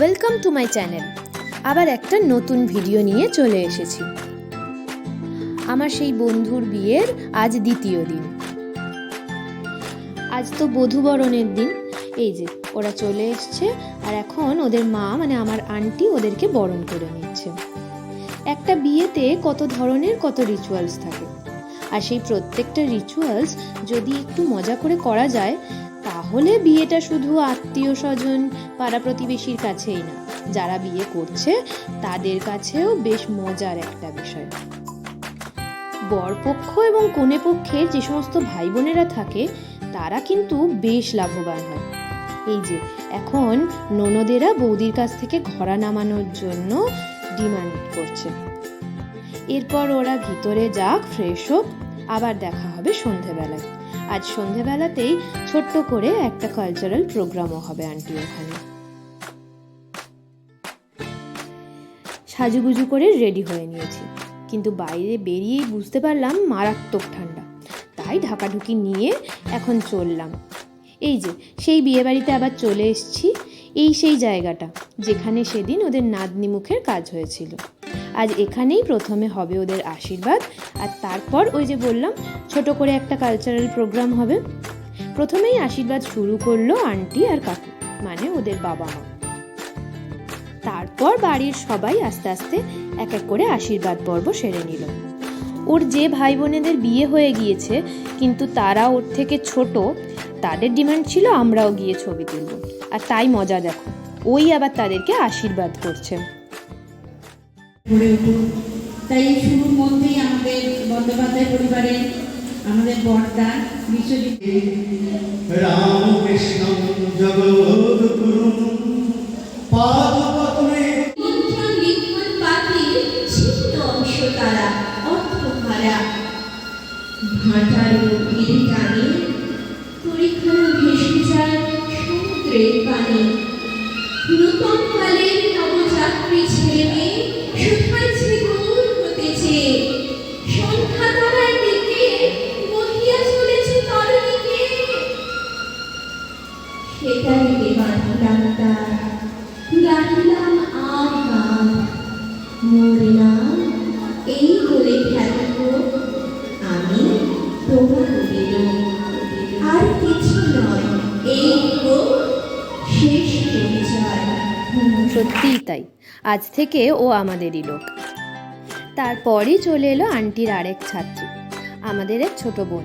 Welcome to my channel আবার একটা নতুন ভিডিও নিয়ে চলে এসেছি। আমার সেই বন্ধুর বিয়ের আজ দ্বিতীয় দিন। আজ তো বধূবরণের দিন। এই যে, ওরা চলে এসছে আর এখন ওদের মা মানে আমার আন্টি, ওদেরকে বরণ করে নিচ্ছে। একটা বিয়েতে কত ধরনের, কত রিচুয়ালস থাকে। আর সেই প্রত্যেকটা রিচুয়ালস যদি একটু মজা করে করা যায় তাহলে বিয়েটা শুধু আত্মীয় স্বজন পাড়া প্রতিবেশীর কাছেই না, যারা বিয়ে করছে তাদের কাছেও বেশ মজার একটা বিষয়। বরপক্ষ এবং কনে পক্ষের যে সমস্ত ভাই বোনেরা থাকে, তারা কিন্তু বেশ লাভবান হয়। এই যে, এখন ননদেরা বৌদির কাছ থেকে ঘোড়া নামানোর জন্য ডিমান্ড করছে। এরপর ওরা ভিতরে যাক, ফ্রেশ হোক, আবার দেখা হবে সন্ধেবেলায়। আজ সন্ধেবেলাতেই ছোট্ট করে একটা কালচারাল প্রোগ্রামও হবে আন্টি ওখানে। সাজুগুজু করে রেডি হয়ে নিয়েছি। কিন্তু বাইরে বেরিয়েই বুঝতে পারলাম মারাত্মক ঠান্ডা। তাই ঢাকাঢুকি নিয়ে এখন চললাম। এই যে, সেই বিয়েবাড়িতে আবার চলে এসেছি। এই সেই জায়গাটা, যেখানে সেদিন ওদের নাতনি মুখের কাজ হয়েছিল। আজ এখানেই প্রথমে হবে ওদের আশীর্বাদ। আর তারপর ওই যে বললাম, ছোট করে একটা কালচারাল প্রোগ্রাম হবে। প্রথমেই আশীর্বাদ শুরু করল আন্টি আর কাকু মানে ওদের বাবা মা। তারপর বাড়ির সবাই আস্তে আস্তে এক এক করে আশীর্বাদ পর্ব সেরে নিল। ওর যে ভাই বোনেদের বিয়ে হয়ে গিয়েছে, কিন্তু তারা ওর থেকে ছোট, তাদের ডিমান্ড ছিল আমরাও গিয়ে ছবি তুলব। আর তাই মজা দেখো, ওই আবার তাদেরকে আশীর্বাদ করছে। গড়ে উঠুক। তাই এই শুরুর মধ্যেই আমাদের বন্দ্যোপাধ্যায় পরিবারে আমাদের বর্দা বিশ্বজিৎ রামকৃষ্ণ জগদ্গুরু পাদপদ্মে তাই। আজ থেকে ও আমাদেরই লোক। তারপরই চলে এলো আন্টির আরেক ছাত্রী, আমাদের এক ছোট বোন।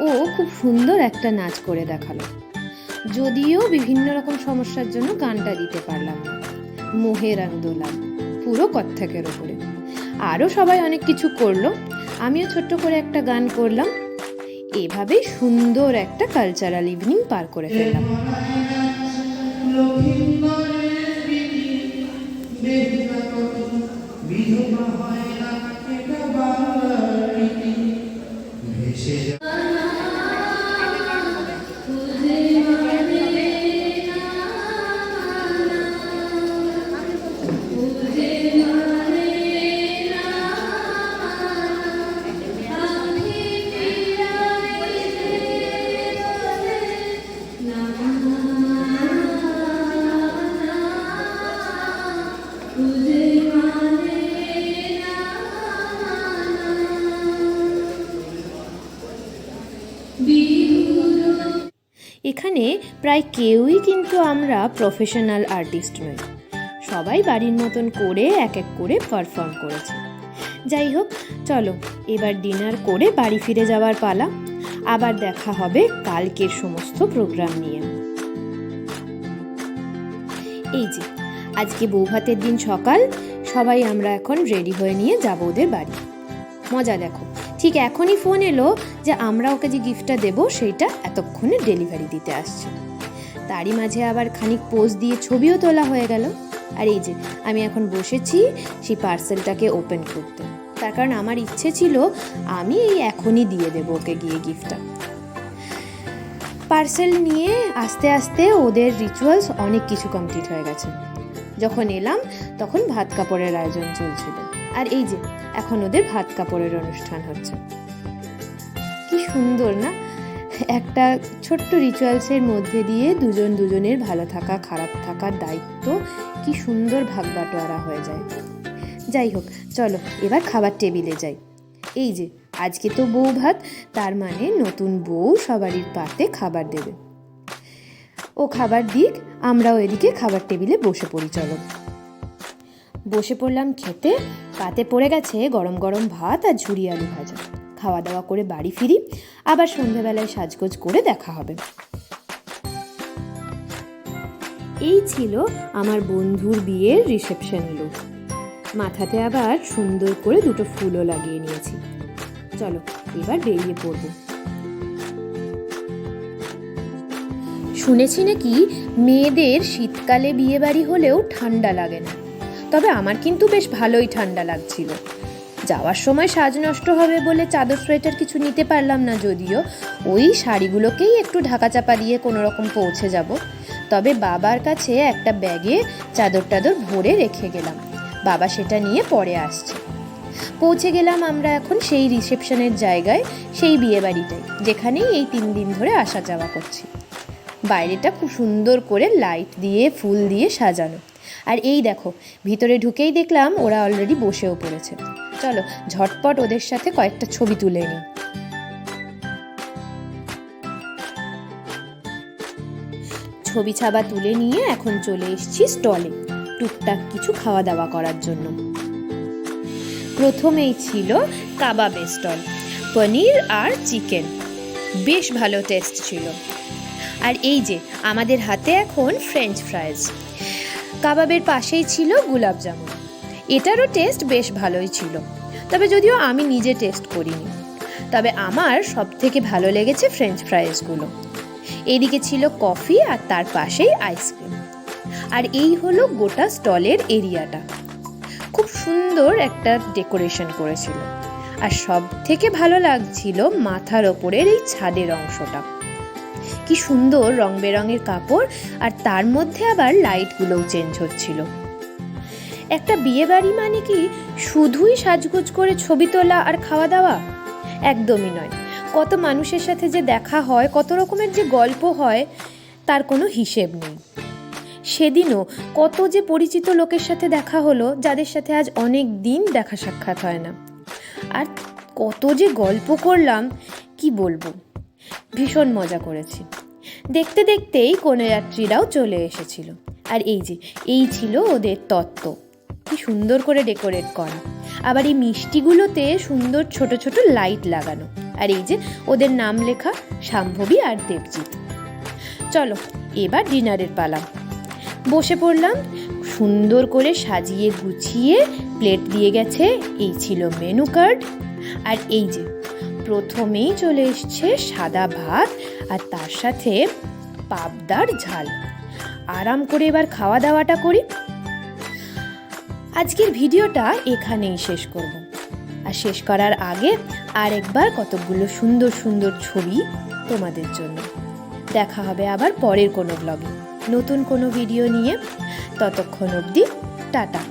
ও খুব সুন্দর একটা নাচ করে দেখাল। যদিও বিভিন্ন রকম সমস্যার জন্য গানটা দিতে পারলাম না। মোহের আন্দোলন, পুরো কত্থকের ওপরে। আরও সবাই অনেক কিছু করল। আমিও ছোট্ট করে একটা গান করলাম। এভাবেই সুন্দর একটা কালচারাল ইভিনিং পার করে ফেললাম। প্রায় কেউই কিন্তু আমরা প্রফেশনাল আর্টিস্ট নই। সবাই বাড়ির মতন করে এক এক করে পারফর্ম করেছে। যাই হোক, চলো, এবার ডিনার করে বাড়ি ফিরে যাওয়ার পালা। আবার দেখা হবে কালকের সমস্ত প্রোগ্রাম নিয়ে। এই যে, আজকে বৌভাতের দিন সকাল, সবাই আমরা এখন রেডি হয়ে নিয়ে যাব ওদের বাড়ি। মজা দেখো। ঠিক এখনই ফোন এলো যে আমরা ওকে যে গিফটটা দেবো সেইটা এতক্ষণে ডেলিভারি দিতে আসছে। তারই মাঝে আবার খানিক পোজ দিয়ে ছবিও তোলা হয়ে গেল। আর এই যে, আমি এখন বসেছি সেই পার্সেলটাকে ওপেন করতে। তার কারণ আমার ইচ্ছে ছিল আমি এই এখনই দিয়ে দেবো ওকে গিয়ে গিফটটা পার্সেল নিয়ে আস্তে আস্তে ওদের রিচুয়ালস অনেক কিছু কমপ্লিট হয়ে গেছে। যখন এলাম, তখন ভাত কাপড়ের আয়োজন চলছিল। আর এই যে, এখন ওদের ভাত কাপড়ের অনুষ্ঠান হচ্ছে। কি সুন্দর, না? একটা ছোট্ট রিচুয়ালসের মধ্যে দিয়ে দুজন দুজনের ভালো থাকা, খারাপ থাকার দায়িত্ব, কি সুন্দর ভাগ বাটোয়ারা হয়ে যায়। যাই হোক, চলো, এবার খাবার টেবিলে যাই। এই যে, আজকে তো বউ ভাত, তার মানে নতুন বউ সবারই পাতে খাবার দেবে। ও খাবার দিক, আমরাও এদিকে খাবার টেবিলে বসে পড়ি, চলো। বসে পড়লাম খেতে, পাতে পড়ে গেছে গরম গরম ভাত আর ঝুড়ি আলু ভাজা। খাওয়া দাওয়া করে বাড়ি ফিরি, আবার সন্ধ্যাবেলায় সাজগোজ করে দেখা হবে। এই ছিল আমার বন্ধুর বিয়ের রিসেপশন লুক মাথাতে আবার সুন্দর করে দুটো ফুলও লাগিয়ে নিয়েছি। চলো, এবার বেরিয়ে পড়ব। শুনেছি নাকি মেয়েদের শীতকালে বিয়ে বাড়ি হলেও ঠান্ডা লাগে না। তবে আমার কিন্তু বেশ ভালোই ঠান্ডা লাগছিল। যাওয়ার সময় সাজ নষ্ট হবে বলে চাদর সোয়েটার কিছু নিতে পারলাম না যদিও। ওই শাড়িগুলোকেই একটু ঢাকা চাপা দিয়ে কোনো রকম পৌঁছে যাব। তবে বাবার কাছে একটা ব্যাগে চাদর টাদর ভরে রেখে গেলাম। বাবা সেটা নিয়ে পরে আসছে। পৌঁছে গেলাম আমরা এখন সেই রিসেপশনের জায়গায়, সেই বিয়ে বাড়িটাই যেখানেই এই তিন দিন ধরে আসা যাওয়া করছি। বাইরেটা খুব সুন্দর করে লাইট দিয়ে, ফুল দিয়ে সাজানো। আর এই দেখো, ভিতরে ঢুকেই দেখলাম ওরা অলরেডি বসেও পড়েছে। চলো, ঝটপট ওদের সাথে কয়েকটা ছবি তুলে নিই। ছবি ছাবা তুলে নিয়ে এখন চলে এসেছি স্টলে টুকটাক কিছু খাওয়া দাওয়া করার জন্য। প্রথমেই ছিল কাবাবের স্টল পনির আর চিকেন বেশ ভালো টেস্ট ছিল। আর এই যে, আমাদের হাতে এখন ফ্রেঞ্চ ফ্রাইজ কাবাবের পাশেই ছিল গুলাব জামুন। এটারও টেস্ট বেশ ভালোই ছিল। তবে যদিও আমি নিজে টেস্ট করিনি। তবে আমার সব থেকে ভালো লেগেছে ফ্রেঞ্চ ফ্রাইজগুলো এদিকে ছিল কফি আর তার পাশেই আইসক্রিম আর এই হলো গোটা স্টলের এরিয়াটা খুব সুন্দর একটা ডেকোরেশন করেছিল। আর সব থেকে ভালো লাগছিল মাথার ওপরের এই ছাদের অংশটা। কি সুন্দর রং বেরঙের কাপড়, আর তার মধ্যে আবার লাইটগুলোও চেঞ্জ হচ্ছিল। একটা বিয়ে বাড়ি মানে কি শুধুই সাজগোজ করে ছবি তোলা আর খাওয়া দাওয়া? একদমই নয়। কত মানুষের সাথে যে দেখা হয়, কত রকমের যে গল্প হয়, তার কোনো হিসেব নেই। সেদিনও কত যে পরিচিত লোকের সাথে দেখা হলো, যাদের সাথে আজ অনেক দিন দেখা সাক্ষাৎ হয় না। আর কত যে গল্প করলাম, কি বলব? ভীষণ মজা করেছি। দেখতে দেখতেই কনেযাত্রীরাও চলে এসেছিল। আর এই যে, এই ছিল ওদের তত্ত্ব। কি সুন্দর করে ডেকোরেট করা। আবার এই মিষ্টিগুলোতে সুন্দর ছোট ছোট লাইট লাগানো। আর এই যে, ওদের নাম লেখা শাম্ভবী আর দেবজিৎ। চলো, এবার ডিনারের পালা। বসে পড়লাম, সুন্দর করে সাজিয়ে গুছিয়ে প্লেট দিয়ে গেছে। এই ছিল মেনু কার্ড। আর এই যে প্রথমেই চলে এসছে সাদা ভাত আর তার সাথে পাবদার ঝাল। আরাম করে এবার খাওয়া দাওয়াটা করি। আজকের ভিডিওটা এখানেই শেষ করব। আর শেষ করার আগে আরেকবার কতগুলো সুন্দর সুন্দর ছবি তোমাদের জন্য। দেখা হবে আবার পরের কোনো ব্লগে নতুন কোনো ভিডিও নিয়ে। ততক্ষণ অবধি টাটা।